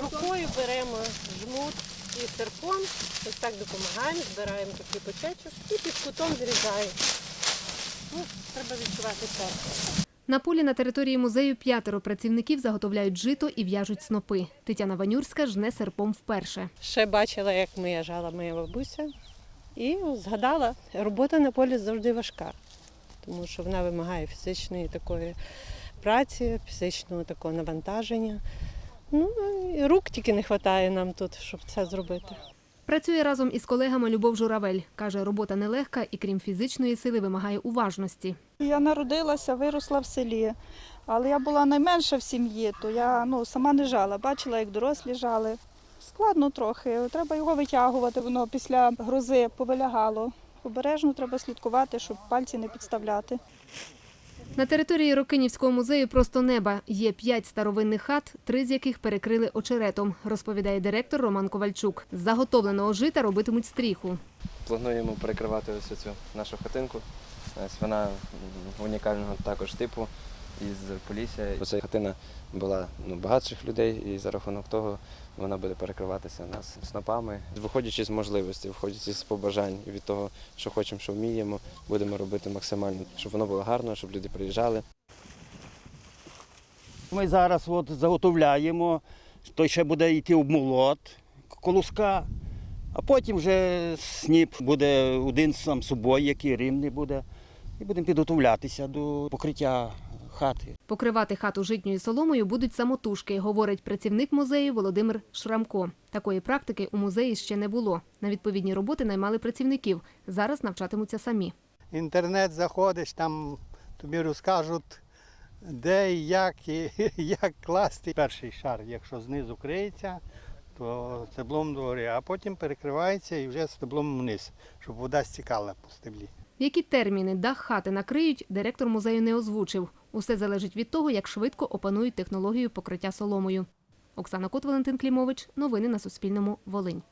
Рукою беремо жмут і серпом, ось так допомагаємо, збираємо такий почечок і під кутом зрізаємо. Ну, треба відчувати серце. На полі на території музею п'ятеро працівників заготовляють жито і в'яжуть снопи. Тетяна Ванюрська жне серпом вперше. Ще бачила, як моя жала моя бабуся, і згадала, робота на полі завжди важка, тому що вона вимагає фізичної такої праці, фізичного такого навантаження. Ну, і рук тільки не вистачає нам тут, щоб це зробити. Працює разом із колегами Любов Журавель. Каже, робота нелегка і крім фізичної сили вимагає уважності. Я народилася, виросла в селі, але я була найменша в сім'ї, то я ну, сама не жала. Бачила, як дорослі жали. Складно трохи, треба його витягувати, воно після грози повилягало. Обережно треба слідкувати, щоб пальці не підставляти. На території Рокинівського музею просто неба є п'ять старовинних хат, три з яких перекрили очеретом, розповідає директор Роман Ковальчук. Заготовленого жита робитимуть стріху. Плануємо перекривати ось цю нашу хатинку. Вона унікального також типу із Полісся. Оця хатина була ну, багатших людей, і за рахунок того вона буде перекриватися нас снопами. Виходячи з можливостей, виходячи з побажань і від того, що хочемо, що вміємо, будемо робити максимально, щоб воно було гарно, щоб люди приїжджали. Ми зараз от заготовляємо, той ще буде йти в молот, колоска, а потім вже сніп буде один сам собою, який рівний буде, і будемо підготовлятися до покриття хати. Покривати хату житньою соломою будуть самотужки, говорить працівник музею Володимир Шрамко. Такої практики у музеї ще не було. На відповідні роботи наймали працівників. Зараз навчатимуться самі. інтернет заходиш, там тобі розкажуть, де і як, і як класти. Перший шар, якщо знизу криється, то стеблом догори, а потім перекривається і вже стеблом вниз, щоб вода стікала по стеблі. Які терміни дах хати накриють, директор музею не озвучив. Усе залежить від того, як швидко опанують технологію покриття соломою. Оксана Кот, Валентин Клімович. Новини на Суспільному. Волинь.